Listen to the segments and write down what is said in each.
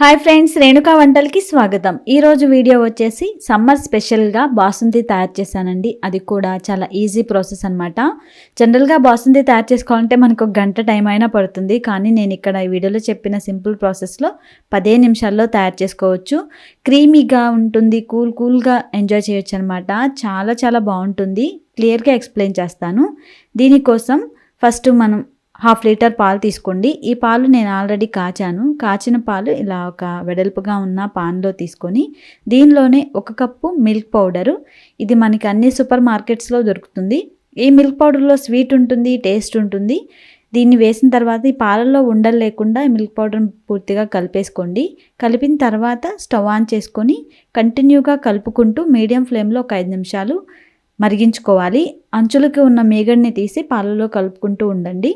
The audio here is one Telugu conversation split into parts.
హాయ్ ఫ్రెండ్స్ రేణుకా వంటలకి స్వాగతం. ఈరోజు వీడియో వచ్చేసి సమ్మర్ స్పెషల్గా బాసుంది తయారు చేశానండి. అది కూడా చాలా ఈజీ ప్రాసెస్ అనమాట జనరల్గా బాసుంది తయారు చేసుకోవాలంటే మనకు ఒక గంట టైం అయినా పడుతుంది. కానీ నేను ఇక్కడ ఈ వీడియోలో చెప్పిన సింపుల్ ప్రాసెస్లో పదే నిమిషాల్లో తయారు చేసుకోవచ్చు. క్రీమీగా ఉంటుంది కూల్ కూల్గా ఎంజాయ్ చేయొచ్చు అనమాట చాలా చాలా బాగుంటుంది. క్లియర్గా ఎక్స్ప్లెయిన్ చేస్తాను. దీనికోసం ఫస్ట్ మనం హాఫ్ లీటర్ పాలు తీసుకోండి. ఈ పాలు నేను ఆల్రెడీ కాచాను. కాచిన పాలు ఇలా ఒక వెడల్పుగా ఉన్న పాన్లో తీసుకొని దీనిలోనే ఒక కప్పు మిల్క్ పౌడరు. ఇది మనకి అన్ని సూపర్ మార్కెట్స్లో దొరుకుతుంది. ఈ మిల్క్ పౌడర్లో స్వీట్ ఉంటుంది టేస్ట్ ఉంటుంది. దీన్ని వేసిన తర్వాత ఈ పాలల్లో ఉండలు లేకుండా మిల్క్ పౌడర్ పూర్తిగా కలిపేసుకోండి. కలిపిన తర్వాత స్టవ్ ఆన్ చేసుకొని కంటిన్యూగా కలుపుకుంటూ మీడియం ఫ్లేమ్లో ఒక ఐదు నిమిషాలు మరిగించుకోవాలి. అంచులకి ఉన్న మేగడిని తీసి పాలలో కలుపుకుంటూ ఉండండి.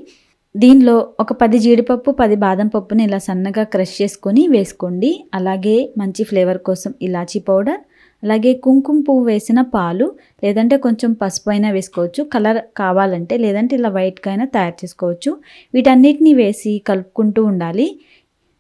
దీనిలో ఒక పది జీడిపప్పు పది బాదం పప్పుని ఇలా సన్నగా క్రష్ చేసుకొని వేసుకోండి. అలాగే మంచి ఫ్లేవర్ కోసం ఇలాచీ పౌడర్ అలాగే కుంకుమ పువ్వు వేసిన పాలు లేదంటే కొంచెం పసుపు అయినా వేసుకోవచ్చు. కలర్ కావాలంటే లేదంటే ఇలా వైట్గా అయినా తయారు చేసుకోవచ్చు. వీటన్నిటిని వేసి కలుపుకుంటూ ఉండాలి.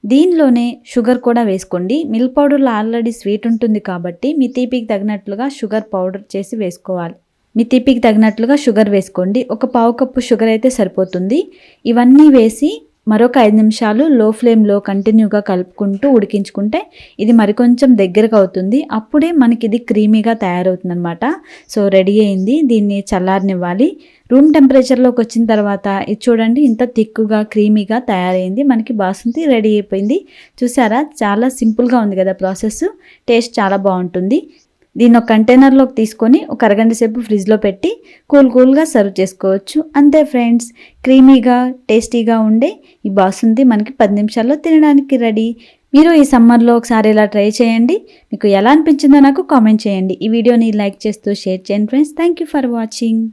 దీనిలోనే షుగర్ కూడా వేసుకోండి. మిల్క్ పౌడర్లో ఆల్రెడీ స్వీట్ ఉంటుంది కాబట్టి మీ తీపికి తగినట్లుగా షుగర్ పౌడర్ చేసి వేసుకోవాలి. మీ తీపికి తగినట్లుగా షుగర్ వేసుకోండి. ఒక పావు కప్పు షుగర్ అయితే సరిపోతుంది. ఇవన్నీ వేసి మరొక ఐదు నిమిషాలు లో ఫ్లేమ్లో కంటిన్యూగా కలుపుకుంటూ ఉడికించుకుంటే ఇది మరికొంచెం దగ్గరకు అవుతుంది. అప్పుడే మనకి ఇది క్రీమీగా తయారవుతుంది అనమాట సో రెడీ అయింది. దీన్ని చల్లారనివ్వాలి. రూమ్ టెంపరేచర్లోకి వచ్చిన తర్వాత ఇది చూడండి ఇంత థిక్గా క్రీమీగా తయారైంది. మనకి బాసుంతి రెడీ అయిపోయింది. చూసారా? చాలా సింపుల్గా ఉంది కదా ప్రాసెస్. టేస్ట్ చాలా బాగుంటుంది. దీన్ని ఒక కంటైనర్లోకి తీసుకొని ఒక అరగంట సేపు ఫ్రిడ్జ్లో పెట్టి కూల్ కూల్గా సర్వ్ చేసుకోవచ్చు. అంతే ఫ్రెండ్స్ క్రీమీగా టేస్టీగా ఉండే ఈ బాసుంది మనకి పది నిమిషాల్లో తినడానికి రెడీ మీరు ఈ సమ్మర్లో ఒకసారి ఇలా ట్రై చేయండి. మీకు ఎలా అనిపించిందో నాకు కామెంట్ చేయండి. ఈ వీడియోని లైక్ చేస్తూ షేర్ చేయండి friends thank you for watching